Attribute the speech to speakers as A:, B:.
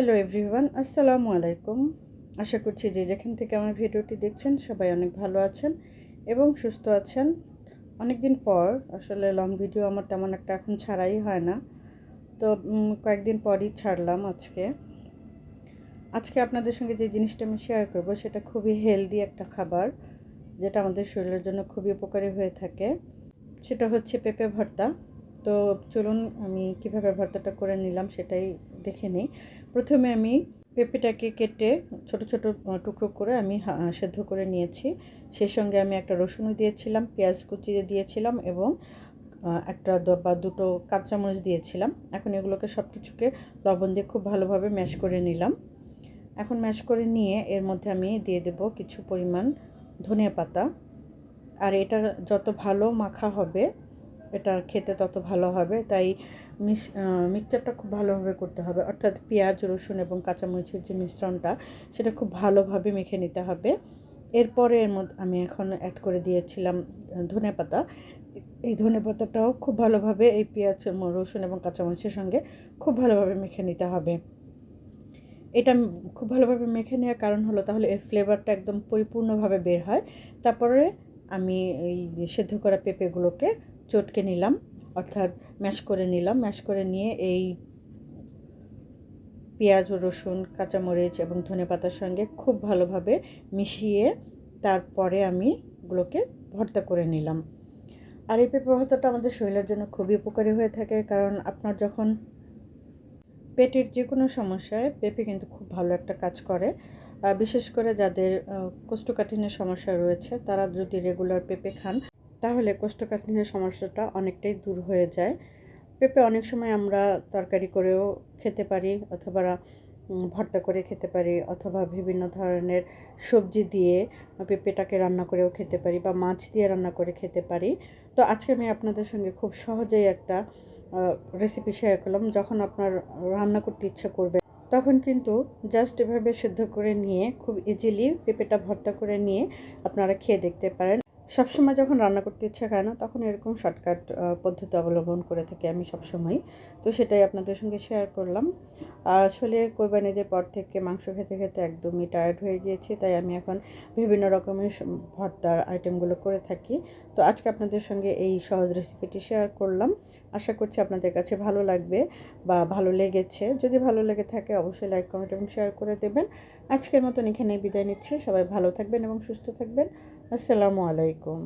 A: Hello everyone আসসালামু আলাইকুম আশা করছি যে যেখান থেকে আমার ভিডিওটি দেখছেন, সবাই অনেক ভালো আছেন এবং সুস্থ আছেন। অনেক দিন পর, আসলে লং ভিডিও আমার তেমন একটা এখন ছাড়াই হয় না। তো কয়েকদিন পরই ছাড়লাম আজকে। আজকে আপনাদের সঙ্গে যে জিনিসটা আমি শেয়ার করব, সেটা খুবই হেলদি একটা খাবার, যেটা আমাদের শরীরের জন্য খুবই উপকারী হয়ে থাকে। সেটা হচ্ছে পেঁপে ভর্তা। তো চলুন আমি কীভাবে ভর্তাটা করে নিলাম সেটাই দেখে নিই। প্রথমে আমি পেঁপেটাকে কেটে ছোট ছোট টুকরো করে আমি সেদ্ধ করে নিয়েছি। সেই সঙ্গে আমি একটা রসুনও দিয়েছিলাম, পেঁয়াজ কুচিয়ে দিয়েছিলাম এবং একটা বা দুটো কাঁচামরিচ দিয়েছিলাম। এখন এগুলোকে সব কিছুকে লবণ দিয়ে খুব ভালোভাবে ম্যাশ করে নিলাম। এখন ম্যাশ করে নিয়ে এর মধ্যে আমি দিয়ে দেব কিছু পরিমাণ ধনিয়া পাতা আর এটা যত ভালো মাখা হবে এটা খেতে তত ভালো হবে। তাই মিস মিক্সচারটা খুব ভালোভাবে করতে হবে। অর্থাৎ পেঁয়াজ, রসুন এবং কাঁচামরিচের যে মিশ্রণটা, সেটা খুব ভালোভাবে মেখে নিতে হবে। এরপরে এর মধ্যে আমি এখন অ্যাড করে দিয়েছিলাম ধনে পাতা। এই ধনে পাতাটাও খুব ভালোভাবে এই পেঁয়াজ রসুন এবং কাঁচামরিচের সঙ্গে খুব ভালোভাবে মেখে নিতে হবে। এটা খুব ভালোভাবে মেখে নেওয়ার কারণ হলো, তাহলে এর ফ্লেভারটা একদম পরিপূর্ণভাবে বের হয়। তারপরে আমি এই সেদ্ধ করা পেঁপেগুলোকে চটকে নিলাম, অর্থাৎ ম্যাশ করে নিলাম। ম্যাশ করে নিয়ে এই পেঁয়াজ ও রসুন, কাঁচামরিচ এবং ধনেপাতার সঙ্গে খুব ভালোভাবে মিশিয়ে তারপরে আমি এগুলোকে ভর্তা করে নিলাম। আর এই পেঁপে ভর্তাটা আমাদের শরীরের জন্য খুবই উপকারী হয়ে থাকে, কারণ আপনার যখন পেটের যে কোনো সমস্যায় পেঁপে কিন্তু খুব ভালো একটা কাজ করে। বিশেষ করে যাদের কোষ্ঠকাঠিন্যের সমস্যা রয়েছে, তারা যদি রেগুলার পেঁপে খান তাহলে কোষ্ঠকাঠিন্যের সমস্যাটা অনেকটাই দূর হয়ে যায়। পেঁপে অনেক সময় আমরা তরকারি করেও খেতে পারি অথবা ভর্তা করে খেতে পারি অথবা বিভিন্ন ধরনের সবজি দিয়ে পেঁপেটাকে রান্না করেও খেতে পারি বা মাছ দিয়ে রান্না করে খেতে পারি। তো আজকে আমি আপনাদের সঙ্গে খুব সহজেই একটা রেসিপি শেয়ার করলাম। যখন আপনার রান্না করতে ইচ্ছা করবে, তখন কিন্তু জাস্ট এভাবে সেদ্ধ করে নিয়ে খুব ইজিলি পেঁপেটা ভর্তা করে নিয়ে আপনারা খেয়ে দেখতে পারেন। সবসময় যখন রান্না করতে ইচ্ছা করে না, তখন এরকম শর্টকাট পদ্ধতি অবলম্বন করে থাকি আমি সবসময়। তো সেটাই আপনাদের সঙ্গে শেয়ার করলাম। আসলে কোরবানিদের পর থেকে মাংস খেতে খেতে একদমই টায়ার্ড হয়ে গিয়েছি, তাই আমি এখন বিভিন্ন রকমের ভর্তার আইটেমগুলো করে থাকি। তো আজকে আপনাদের সঙ্গে এই সহজ রেসিপিটি শেয়ার করলাম। আশা করছি আপনাদের কাছে ভালো লাগবে বা ভালো লেগেছে। যদি ভালো লেগে থাকে, অবশ্যই লাইক কমেন্ট এবং শেয়ার করে দেবেন। আজকের মতন এখানে বিদায় নিচ্ছি। সবাই ভালো থাকবেন এবং সুস্থ থাকবেন। আসসালামু আলাইকুম।